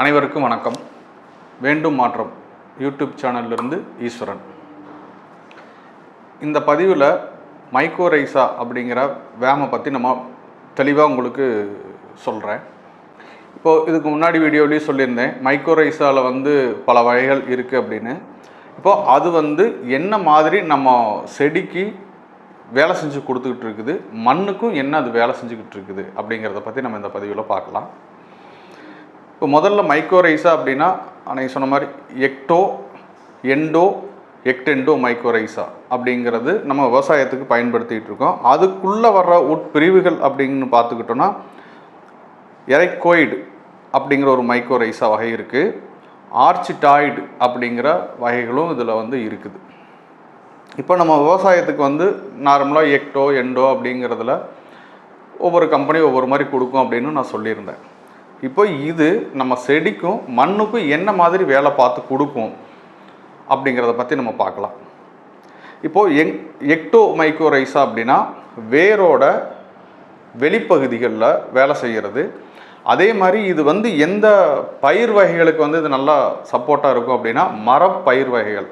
அனைவருக்கும் வணக்கம். வேண்டும் மாற்றம். யூடியூப் சேனல்லிருந்து ஈஸ்வரன். இந்த பதிவில் மைக்கோரைசா அப்படிங்கிற வேமை பற்றி நம்ம தெளிவாக உங்களுக்கு சொல்கிறேன் இப்போது இதுக்கு முன்னாடி வீடியோலேயும் சொல்லியிருந்தேன் மைக்கோரைசாவில் வந்து பல வகைகள் இருக்குது அப்படின்னு. இப்போது அது வந்து என்ன மாதிரி நம்ம செடிக்கு வேலை செஞ்சு கொடுத்துக்கிட்டு இருக்குது மண்ணுக்கும் என்ன அது வேலை செஞ்சுக்கிட்டு இருக்குது அப்படிங்கிறத பற்றி நம்ம இந்த பதிவில் பார்க்கலாம். இப்போ முதல்ல மைக்ரோரைஸா அப்படின்னா அன்னைக்கு சொன்ன மாதிரி எக்டோ எண்டோ எக்டெண்டோ மைக்ரோரைஸா அப்படிங்கிறது நம்ம விவசாயத்துக்கு பயன்படுத்திகிட்டு இருக்கோம். அதுக்குள்ளே வர்ற உட்பிரிவுகள் அப்படின்னு பார்த்துக்கிட்டோன்னா எரைக்கோய்டு அப்படிங்கிற ஒரு மைக்ரோரைஸா வகை இருக்குது ஆர்ச்சிடாய்டு அப்படிங்கிற வகைகளும் இதில் வந்து இருக்குது. இப்போ நம்ம விவசாயத்துக்கு வந்து நார்மலாக எக்டோ எண்டோ அப்படிங்கிறதுல ஒவ்வொரு கம்பெனி ஒவ்வொரு மாதிரி கொடுக்கும் அப்படின்னு நான் சொல்லியிருந்தேன். இப்போ இது நம்ம செடிக்கும் மண்ணுக்கும் என்ன மாதிரி வேலை பார்த்து கொடுக்கும் அப்படிங்கிறத பற்றி நம்ம பார்க்கலாம். இப்போது எங் எக்டோ மைக்ரோரைஸா அப்படின்னா வேரோட வெளிப்பகுதிகளில் வேலை செய்கிறது அதே மாதிரி இது வந்து எந்த பயிர் வகைகளுக்கு வந்து இது நல்லா சப்போர்ட்டாக இருக்கும் அப்படின்னா மரப்பயிர் வகைகள்.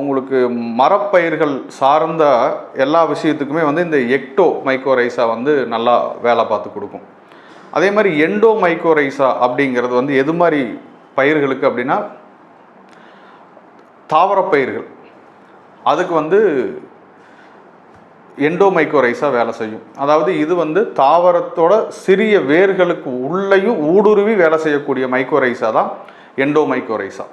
உங்களுக்கு மரப்பயிர்கள் சார்ந்த எல்லா விஷயத்துக்குமே வந்து இந்த எக்டோ மைக்ரோரைஸா வந்து நல்லா வேலை பார்த்து கொடுக்கும். அதே மாதிரி எண்டோ மைக்ரோரைஸா அப்படிங்கிறது வந்து எது மாதிரி பயிர்களுக்கு அப்படின்னா தாவரப்பயிர்கள் அதுக்கு வந்து எண்டோமைக்கோரைஸாக வேலை செய்யும். அதாவது இது வந்து தாவரத்தோட சிறிய வேர்களுக்கு உள்ளேயும் ஊடுருவி வேலை செய்யக்கூடிய மைக்கோரைஸா தான் எண்டோமைக்கோரைஸா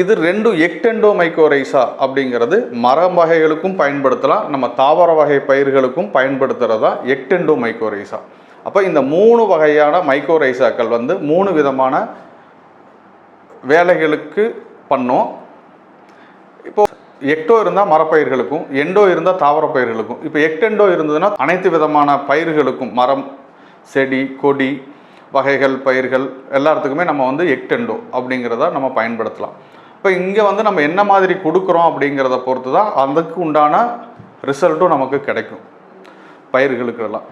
இது ரெண்டும் எக்டெண்டோ மைக்கோரைஸா அப்படிங்கிறது மரம் வகைகளுக்கும் பயன்படுத்தலாம் நம்ம தாவர வகை பயிர்களுக்கும் பயன்படுத்துகிறதா எக்டெண்டோ மைக்கோரைஸா அப்போ இந்த மூணு வகையான மைக்கோரைசாக்கள் வந்து மூணு விதமான வேலைகளுக்கு பண்ணோம். இப்போ எக்டோ இருந்தால் மரப்பயிர்களுக்கும் எண்டோ இருந்தால் தாவர பயிர்களுக்கும். இப்போ எக்டெண்டோ இருந்ததுன்னா அனைத்து விதமான பயிர்களுக்கும் மரம் செடி கொடி வகைகள் பயிர்கள் எல்லாத்துக்குமே நம்ம வந்து எக்டெண்டோ அப்படிங்கிறத நம்ம பயன்படுத்தலாம். இப்போ இங்கே வந்து நம்ம என்ன மாதிரி கொடுக்குறோம் அப்படிங்கிறத பொறுத்து தான் அதுக்கு உண்டான ரிசல்ட்டும் நமக்கு கிடைக்கும். பயிர்களுக்கெல்லாம்.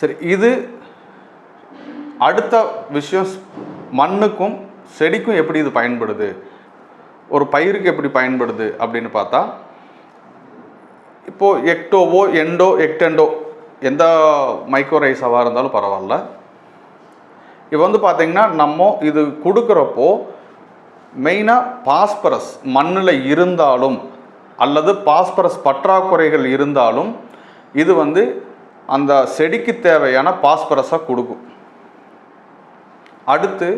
சரி இது அடுத்த விஷயம் மண்ணுக்கும் செடிக்கும் எப்படி இது பயன்படுது? ஒரு பயிருக்கு எப்படி பயன்படுது அப்படின்னு பார்த்தா இப்போது எக்டோவோ எண்டோ எக்டெண்டோ எந்த மைக்ரோரைஸாவாக இருந்தாலும் பரவாயில்ல. இப்போ வந்து பார்த்திங்கன்னா நம்ம இது கொடுக்குறப்போ மெயினாக பாஸ்பரஸ் மண்ணில் இருந்தாலும் அல்லது பாஸ்பரஸ் பற்றாக்குறைகள் இருந்தாலும் இது வந்து அந்த செடிக்கு தேவையான பாஸ்பரஸை கொடுக்கும். அடுத்து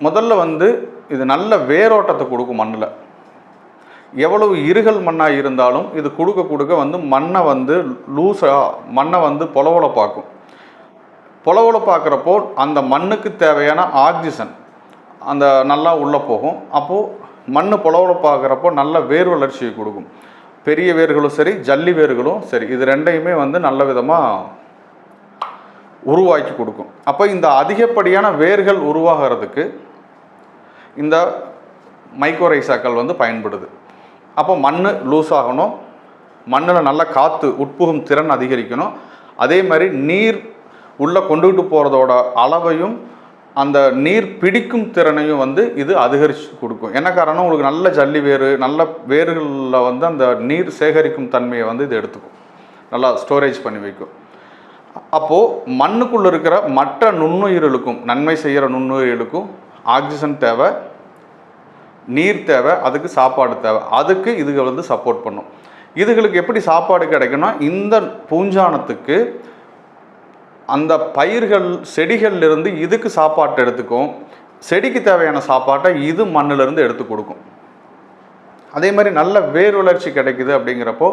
முதல்ல வந்து இது நல்ல வேரோட்டத்தை கொடுக்கும் மண்ணில். எவ்வளவு இருகல் மண்ணாக இருந்தாலும் இது கொடுக்க கொடுக்க வந்து மண்ணை வந்து லூஸாக மண்ணை வந்து பொலவொலப்பாக்கும் பொலவொலப்பாக்குறப்போ அந்த மண்ணுக்கு தேவையான ஆக்சிஜன் அந்த நல்லா உள்ளே போகும். அப்போது மண் பொலவொலப்பாக்குறப்போ நல்ல வேர் வளர்ச்சியை கொடுக்கும். பெரிய வேர்களும் சரி ஜல்லி வேர்களும் சரி இது ரெண்டையுமே வந்து நல்ல விதமாக உருவாக்கி கொடுக்கும். அப்போ இந்த அதிகப்படியான வேர்கள் உருவாகிறதுக்கு இந்த மைக்ரோரைசாக்கள் வந்து பயன்படுது. அப்போ மண் லூஸ் ஆகணும். மண்ணில் நல்ல காற்று உட்புகும் திறன் அதிகரிக்கணும். அதே மாதிரி நீர் உள்ளே கொண்டுகிட்டு போகிறதோட அளவையும் அந்த நீர் பிடிக்கும் திறனையும் வந்து இது அதிகரித்து கொடுக்கும். என்ன காரணம் உங்களுக்கு நல்ல ஜல்லி வேறு நல்ல வேர்களில் வந்து அந்த நீர் சேகரிக்கும் தன்மையை வந்து இது எடுத்துக்கும். நல்லா ஸ்டோரேஜ் பண்ணி வைக்கும். அப்போது மண்ணுக்குள்ளே இருக்கிற மற்ற நுண்ணுயிர்களுக்கும் நன்மை செய்கிற நுண்ணுயிர்களுக்கும் ஆக்சிஜன் தேவை நீர் தேவை அதுக்கு சாப்பாடு தேவை. அதுக்கு இதுகள் வந்து சப்போர்ட் பண்ணும். இதுகளுக்கு எப்படி சாப்பாடு கிடைக்குன்னா இந்த பூஞ்சானத்துக்கு அந்த பயிர்கள் செடிகள்லேருந்து இதுக்கு சாப்பாட்டை எடுத்துக்கும். செடிக்கு தேவையான சாப்பாட்டை இது மண்ணிலிருந்து எடுத்து கொடுக்கும். அதே மாதிரி நல்ல வேர் வளர்ச்சி கிடைக்குது அப்படிங்கிறப்போ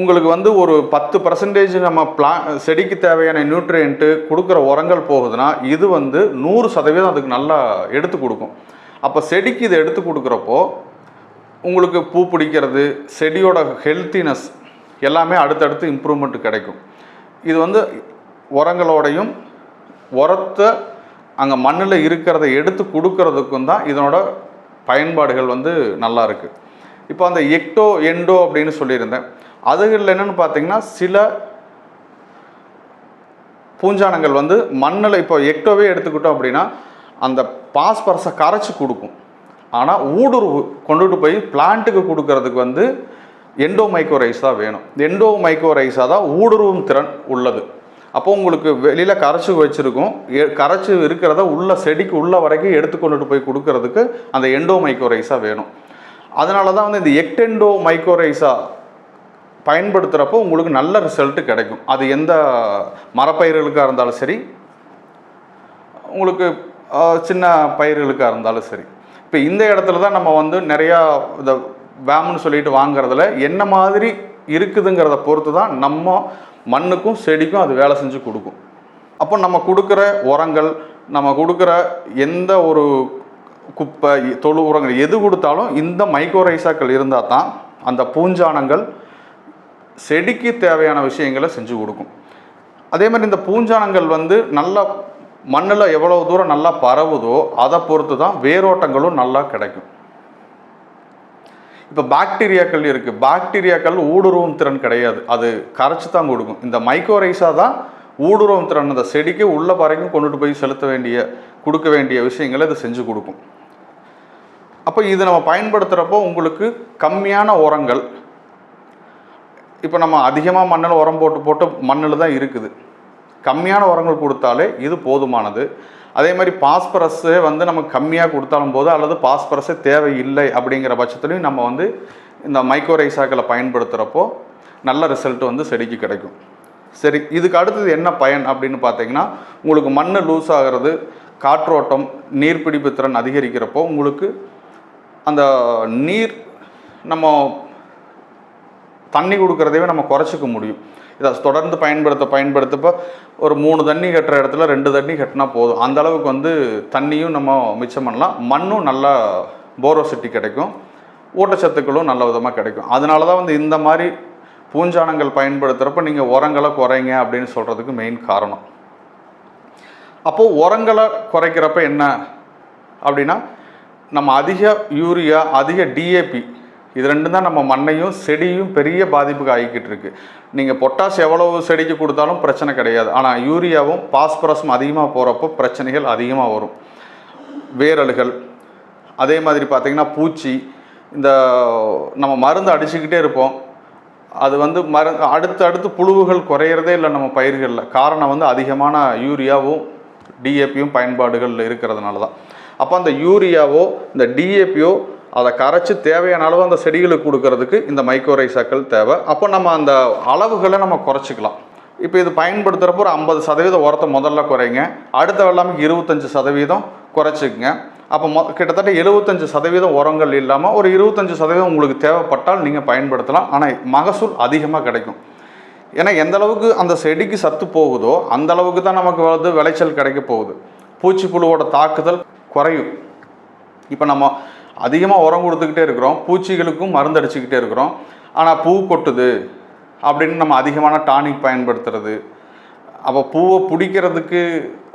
உங்களுக்கு வந்து ஒரு பத்து பர்சன்டேஜ் நம்ம பிளா செடிக்கு தேவையான நியூட்ரியன்ட்டு கொடுக்குற உரங்கள் போகுதுன்னா இது வந்து நூறு சதவீதம் அதுக்கு நல்லா எடுத்து கொடுக்கும். அப்போ செடிக்கு இதை எடுத்து கொடுக்குறப்போ உங்களுக்கு பூ பிடிக்கிறது செடியோட ஹெல்த்தினஸ் எல்லாமே அடுத்தடுத்து இம்ப்ரூவ்மெண்ட் கிடைக்கும். இது வந்து உரங்களோடையும் உரத்தை அங்கே மண்ணில் இருக்கிறத எடுத்து கொடுக்கறதுக்கும் தான் இதனோட பயன்பாடுகள் வந்து நல்லா இருக்குது இப்போ அந்த எக்டோ எண்டோ அப்படின்னு சொல்லியிருந்தேன். அதுகளில் என்னென்னு பார்த்தீங்கன்னா சில பூஞ்சானங்கள் வந்து மண்ணில் இப்போ எக்டோவே எடுத்துக்கிட்டோம் அப்படின்னா அந்த பாஸ்பரஸை கரைச்சி கொடுக்கும். ஆனால் ஊடுருவு கொண்டுட்டு போய் பிளான்ட்டுக்கு கொடுக்கறதுக்கு வந்து எண்டோ மைக்ரோரைஸ் தான் வேணும். எண்டோ மைக்ரோரைஸாக தான் ஊடுருவும் திறன் உள்ளது. அப்போ உங்களுக்கு வெளியில் கரைச்சி வச்சுருக்கும். கரைச்சி இருக்கிறத உள்ள செடிக்கு உள்ள வரைக்கும் எடுத்து கொண்டுட்டு போய் கொடுக்கறதுக்கு அந்த எண்டோ மைக்ரோரைஸாக வேணும். அதனால தான் வந்து இந்த எக்டெண்டோ மைக்ரோரைஸா பயன்படுத்துகிறப்போ உங்களுக்கு நல்ல ரிசல்ட்டு கிடைக்கும். அது எந்த மரப்பயிர்களுக்காக இருந்தாலும் சரி உங்களுக்கு சின்ன பயிர்களுக்காக இருந்தாலும் சரி. இப்போ இந்த இடத்துல தான் நம்ம வந்து நிறையா இந்த வேம்னு சொல்லிட்டு வாங்குறதுல என்ன மாதிரி இருக்குதுங்கிறத பொறுத்து தான் நம்ம மண்ணுக்கும் செடிக்கும் அது வேலை செஞ்சு கொடுக்கும். அப்போ நம்ம கொடுக்குற உரங்கள் நம்ம கொடுக்குற எந்த ஒரு குப்பை தொழு உரங்கள் எது கொடுத்தாலும் இந்த மைக்ரோரைசாக்கள் இருந்தால் தான் அந்த பூஞ்சானங்கள் செடிக்கு தேவையான விஷயங்களை செஞ்சு கொடுக்கும். அதே மாதிரி இந்த பூஞ்சானங்கள் வந்து நல்லா மண்ணில் எவ்வளவு தூரம் நல்லா பரவுதோ அதை பொறுத்து தான் வேரோட்டங்களும் நல்லா கிடைக்கும். இப்போ பாக்டீரியாக்கள் இருக்குது பாக்டீரியாக்கள் ஊடுருவும் திறன் கிடையாது. அது கரைச்சி தான் கொடுக்கும். இந்த மைக்ரோரைஸா தான் ஊடுருவும் திறன். அந்த செடிக்கு உள்ள வரைக்கும் கொண்டுட்டு போய் செலுத்த வேண்டிய கொடுக்க வேண்டிய விஷயங்களை இது செஞ்சு கொடுக்கும். அப்போ இது நம்ம பயன்படுத்துகிறப்போ உங்களுக்கு கம்மியான உரங்கள். இப்போ நம்ம அதிகமாக மண்ணில் உரம் போட்டு போட்டு மண்ணில் தான் இருக்குது. கம்மியான உரங்கள் கொடுத்தாலே இது போதுமானது. அதே மாதிரி பாஸ்பரஸே வந்து நமக்கு கம்மியாக கொடுத்தாலும் போது அல்லது பாஸ்பரஸே தேவையில்லை அப்படிங்கிற பட்சத்துலையும் நம்ம வந்து இந்த மைக்ரோரைசாக்களை பயன்படுத்துகிறப்போ நல்ல ரிசல்ட் வந்து செடிக்கு கிடைக்கும். சரி இதுக்கு அடுத்தது என்ன பயன் அப்படின்னு பார்த்தீங்கன்னா உங்களுக்கு மண் லூஸ் ஆகிறது காற்றோட்டம் நீர்பிடிப்பு திறன் அதிகரிக்கிறப்போ உங்களுக்கு அந்த நீர் நம்ம தண்ணி கொடுக்குறதையே நம்ம குறைச்சிக்க முடியும். இதை தொடர்ந்து பயன்படுத்த பயன்படுத்தப்போ ஒரு மூணு தண்ணி கட்டுற இடத்துல ரெண்டு தண்ணி கட்டினா போதும். அந்த அளவுக்கு வந்து தண்ணியும் நம்ம மிச்சம் பண்ணலாம். மண்ணும் நல்லா போரோசிட்டி கிடைக்கும். ஊட்டச்சத்துக்களும் நல்ல விதமாக கிடைக்கும். அதனால தான் வந்து இந்த மாதிரி பூஞ்சானங்கள் பயன்படுத்துகிறப்ப நீங்கள் உரங்களை குறைங்க அப்படின்னு சொல்கிறதுக்கு மெயின் காரணம். அப்போது உரங்களை குறைக்கிறப்ப என்ன அப்படின்னா நம்ம அதிக யூரியா அதிக டிஏபி இது ரெண்டும் தான் நம்ம மண்ணையும் செடியும் பெரிய பாதிப்புக்கு ஆகிக்கிட்டு இருக்கு. நீங்கள் பொட்டாஸ் எவ்வளவு செடிக்கு கொடுத்தாலும் பிரச்சனை கிடையாது. ஆனால் யூரியாவும் பாஸ்பரஸும் அதிகமாக போகிறப்போ பிரச்சனைகள் அதிகமாக வரும். வேரல்கள் அதே மாதிரி பார்த்திங்கன்னா பூச்சி இந்த நம்ம மருந்து அடிச்சுக்கிட்டே இருப்போம். அது வந்து மரு அடுத்து அடுத்து புழுவுகள் குறையிறதே இல்லை நம்ம பயிர்களில். காரணம் வந்து அதிகமான யூரியாவும் டிஏபியும் பயன்பாடுகள் இருக்கிறதுனால தான். அப்போ அந்த யூரியாவோ இந்த டிஏபியோ அதை கரைச்சி தேவையான அளவு அந்த செடிகளுக்கு கொடுக்கறதுக்கு இந்த மைக்ரோரைசாக்கள் தேவை. அப்போ நம்ம அந்த அளவுகளை நம்ம குறைச்சிக்கலாம். இப்போ இது பயன்படுத்துகிறப்போ ஒரு ஐம்பது சதவீத உரத்தை முதல்ல குறைங்க. அடுத்த வெள்ளாமைக்கு இருபத்தஞ்சி சதவீதம் குறைச்சிக்கங்க. அப்போ மொ கிட்டத்தட்ட எழுபத்தஞ்சு சதவீதம் உரங்கள் இல்லாமல் ஒரு இருபத்தஞ்சு சதவீதம் உங்களுக்கு தேவைப்பட்டால் நீங்கள் பயன்படுத்தலாம். ஆனால் மகசூல் அதிகமாக கிடைக்கும். ஏன்னா எந்த அளவுக்கு அந்த செடிக்கு சத்து போகுதோ அந்த அளவுக்கு தான் நமக்கு வந்து விளைச்சல் கிடைக்க போகுது. பூச்சிப்புழுவோட தாக்குதல் குறையும். இப்போ நம்ம அதிகமாக உரம் கொடுத்துக்கிட்டே இருக்கிறோம். பூச்சிகளுக்கும் மருந்து அடிச்சுக்கிட்டே இருக்கிறோம். ஆனால் பூ கொட்டுது அப்படின்னு நம்ம அதிகமான டானிக் பயன்படுத்துறது. அப்போ பூவை பிடிக்கிறதுக்கு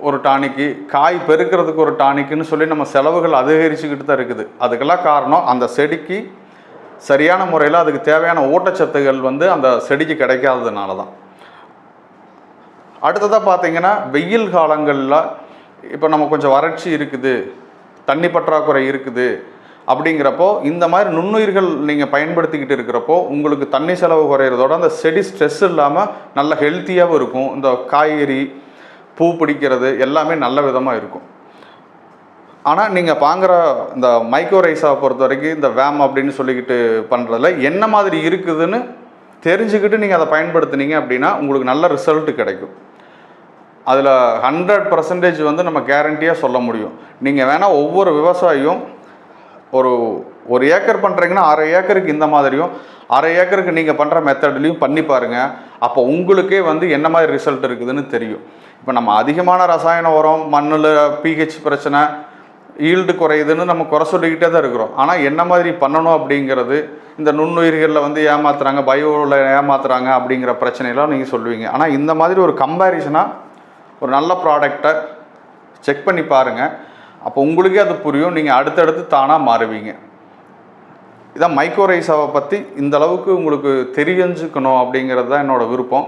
ஒரு டானிக்கு காய் பெருக்கிறதுக்கு ஒரு டானிக்குன்னு சொல்லி நம்ம செலவுகள் அதிகரிச்சுக்கிட்டு தான் இருக்குது. அதுக்கெல்லாம் காரணம் அந்த செடிக்கு சரியான முறையில் அதுக்கு தேவையான ஊட்டச்சத்துகள் வந்து அந்த செடிக்கு கிடைக்காததுனால தான். அடுத்ததாக பார்த்திங்கன்னா வெயில் காலங்களில் இப்போ நம்ம கொஞ்சம் வறட்சி இருக்குது. தண்ணி பற்றாக்குறை இருக்குது. அப்படிங்கிறப்போ இந்த மாதிரி நுண்ணுயிர்கள் நீங்கள் பயன்படுத்திக்கிட்டு இருக்கிறப்போ உங்களுக்கு தண்ணி செலவு குறையிறதோட அந்த செடி ஸ்ட்ரெஸ் இல்லாமல் நல்ல ஹெல்த்தியாகவும் இருக்கும். இந்த காய்கறி பூ பிடிக்கிறது எல்லாமே நல்ல விதமாக இருக்கும். ஆனால் நீங்கள் பாங்குற இந்த மைக்ரோரைஸாவை பொறுத்த வரைக்கும் இந்த வேம் அப்படின்னு சொல்லிக்கிட்டு பண்ணுறதுல என்ன மாதிரி இருக்குதுன்னு தெரிஞ்சுக்கிட்டு நீங்கள் அதை பயன்படுத்துனீங்க அப்படின்னா உங்களுக்கு நல்ல ரிசல்ட் கிடைக்கும். அதில் ஹண்ட்ரட் பர்சன்டேஜ் வந்து நம்ம கேரண்டியாக சொல்ல முடியும். நீங்கள் வேணால் ஒவ்வொரு விவசாயியும் ஒரு ஒரு ஏக்கர் பண்ணுறீங்கன்னா அரை ஏக்கருக்கு இந்த மாதிரியும் அரை ஏக்கருக்கு நீங்கள் பண்ணுற மெத்தட்லேயும் பண்ணி பாருங்கள் அப்போ உங்களுக்கே வந்து என்ன மாதிரி ரிசல்ட் இருக்குதுன்னு தெரியும். இப்போ நம்ம அதிகமான ரசாயன உரம் மண்ணில் பிஹெச் பிரச்சனை ஈல்டு குறையுதுன்னு நம்ம குறை சொல்லிக்கிட்டே தான் இருக்கிறோம். ஆனால் என்ன மாதிரி பண்ணணும் அப்படிங்கிறது இந்த நுண்ணுயிர்களில் வந்து ஏமாத்துறாங்க பயோவில் ஏமாத்துறாங்க அப்படிங்கிற பிரச்சனையெல்லாம் நீங்கள் சொல்லுவீங்க. ஆனால் இந்த மாதிரி ஒரு கம்பேரிசனாக ஒரு நல்ல ப்ராடக்டை செக் பண்ணி பாருங்கள் அப்போ உங்களுக்கே அது புரியும். நீங்கள் அடுத்தடுத்து தானாக மாறுவீங்க. இதான் மைக்ரோரைஸாவை பற்றி இந்த அளவுக்கு உங்களுக்கு தெரிஞ்சுக்கணும் அப்படிங்கிறது தான் என்னோடய விருப்பம்.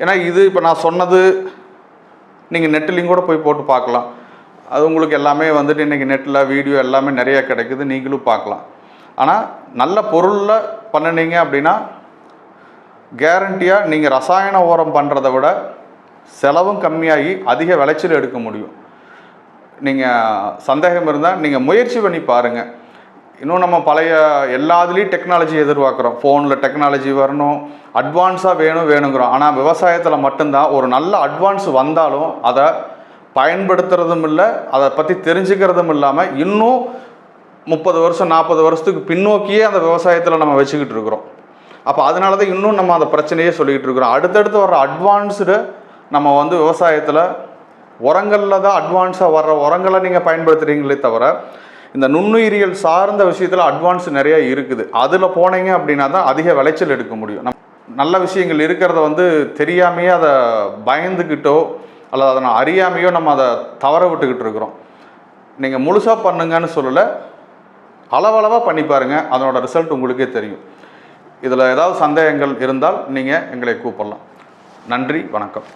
ஏன்னா இது இப்போ நான் சொன்னது நீங்கள் நெட்டிலையும் கூட போய் போட்டு பார்க்கலாம். அது உங்களுக்கு எல்லாமே வந்துட்டு இன்றைக்கி நெட்டில் வீடியோ எல்லாமே நிறையா கிடைக்குது. நீங்களும் பார்க்கலாம். ஆனால் நல்ல பொருளில் பண்ணினீங்க அப்படின்னா கேரண்டியாக நீங்கள் ரசாயன உரம் பண்ணுறத விட செலவும் கம்மியாகி அதிக விளைச்சல் எடுக்க முடியும். நீங்கள் சந்தேகம் இருந்தால் நீங்கள் முயற்சி பண்ணி பாருங்கள் இன்னும் நம்ம பழைய எல்லாத்துலேயும் டெக்னாலஜி எதிர்பார்க்குறோம். ஃபோனில் டெக்னாலஜி வரணும். அட்வான்ஸாக வேணும் வேணுங்கிறோம். ஆனால் விவசாயத்தில் மட்டும்தான் ஒரு நல்ல அட்வான்ஸ் வந்தாலும் அதை பயன்படுத்துறதும் இல்லை அதை பற்றி தெரிஞ்சுக்கிறதும் இல்லாமல் இன்னும் முப்பது வருஷம் நாற்பது வருஷத்துக்கு பின்னோக்கியே அந்த விவசாயத்தில் நம்ம வச்சுக்கிட்டு இருக்கிறோம். அப்போ அதனால தான் இன்னும் நம்ம அந்த பிரச்சனையே சொல்லிக்கிட்டு இருக்கிறோம். அடுத்தடுத்து வர அட்வான்ஸ்டு நம்ம வந்து விவசாயத்தில் உரங்களில் தான் அட்வான்ஸாக வர்ற உரங்களை நீங்கள் பயன்படுத்துகிறீங்களே தவிர இந்த நுண்ணுயிரியல் சார்ந்த விஷயத்தில் அட்வான்ஸ் நிறைய இருக்குது. அதில் போனீங்க அப்படின்னா தான் அதிக விளைச்சல் எடுக்க முடியும். நம் நல்ல விஷயங்கள் இருக்கிறத வந்து தெரியாமையே அதை பயந்துக்கிட்டோ அல்லது அதை நான் அறியாமையோ நம்ம அதை தவற விட்டுக்கிட்டு இருக்கிறோம். நீங்கள் முழுசாக பண்ணுங்கன்னு சொல்லலை அளவளவாக பண்ணி பாருங்கள் அதனோட ரிசல்ட் உங்களுக்கே தெரியும். இதில் ஏதாவது சந்தேகங்கள் இருந்தால் நீங்கள் எங்களை கூப்பிடலாம். நன்றி வணக்கம்.